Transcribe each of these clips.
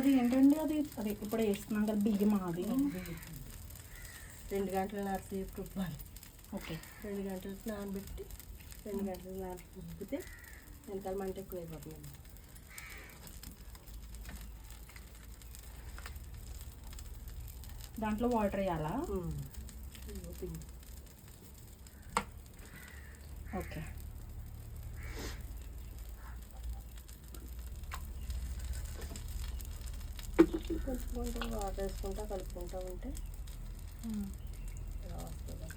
అది ఏంటండి? అది అది ఇప్పుడు వేస్తున్నాం కదా బియ్యం అది. రెండు గంటలు నాసేపు రుబ్బాలి ఓకే. రెండు గంటలు నానబెట్టి రెండు గంటలు నాన రుబ్బితే ఎంత మంట ఎక్కువ అయిపోతుంది దాంట్లో వాటర్ వేయాలా? ఓకే. కలుపుకుంటూ వాటర్ వేసుకుంటా కలుపుకుంటా ఉంటే ఇలా వస్తుంది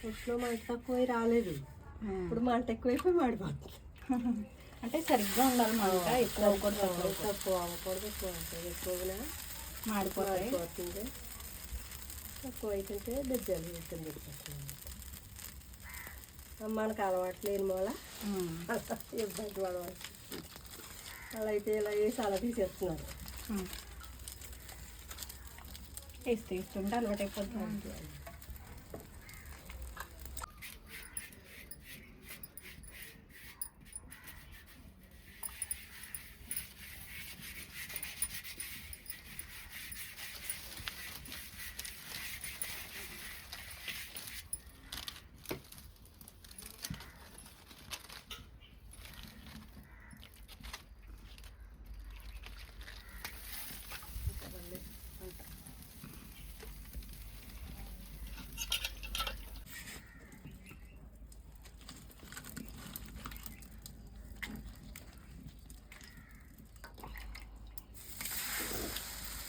ఫస్ట్లో మంట తక్కువ రాలేదు. ఇప్పుడు మంట ఎక్కువైపోయి మాడిపోతుంది. అంటే సరిగ్గా ఉండాలి మంట ఎక్కువ అవ్వకూడదు తక్కువ అవ్వకూడదు. ఎక్కువ అవుతుంది ఎక్కువగా మాడిపోతుంది తక్కువ అవుతుంటే బిజ్జలు పెట్టుకొస్తుంది మనకు అలవాటు లేని మూల. ఇబ్బంది పడవచ్చు అలా అయితే ఇలా వేసి అలా తీసేస్తున్నారు. వేస్తే ఇస్తుంటే అలవాటు అయిపోతుంది.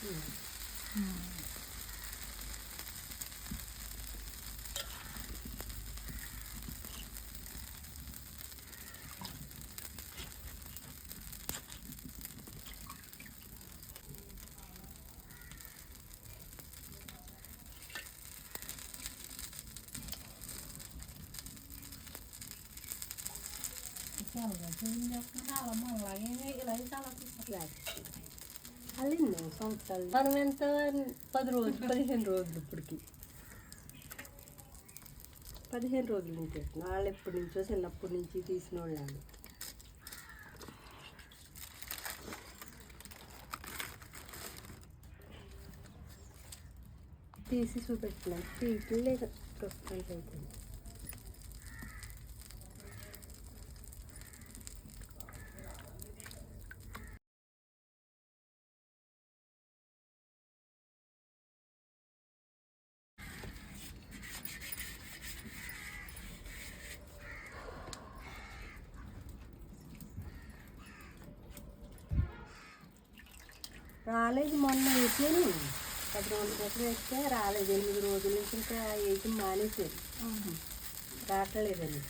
嗯嗯。你看我们这边，我们那老忙了，因为来。అల్లింది సంవత్సరాలు మనం ఎంత పది రోజులు పదిహేను రోజులు ఇప్పటికి పదిహేను రోజుల నుంచి వాళ్ళు ఎప్పటి నుంచో చిన్నప్పటి నుంచి తీసిన వాళ్ళు తీసి చూపెట్టినాం తీయటం లేదు ప్రస్తుతానికి అయితే రాలేదు మొన్న వేసాను. పది రోజుల క్రితం వేస్తే రాలేదు. ఎనిమిది రోజుల నుంచి ఇంకా వేయటం మానేసేది రావట్లేదండి.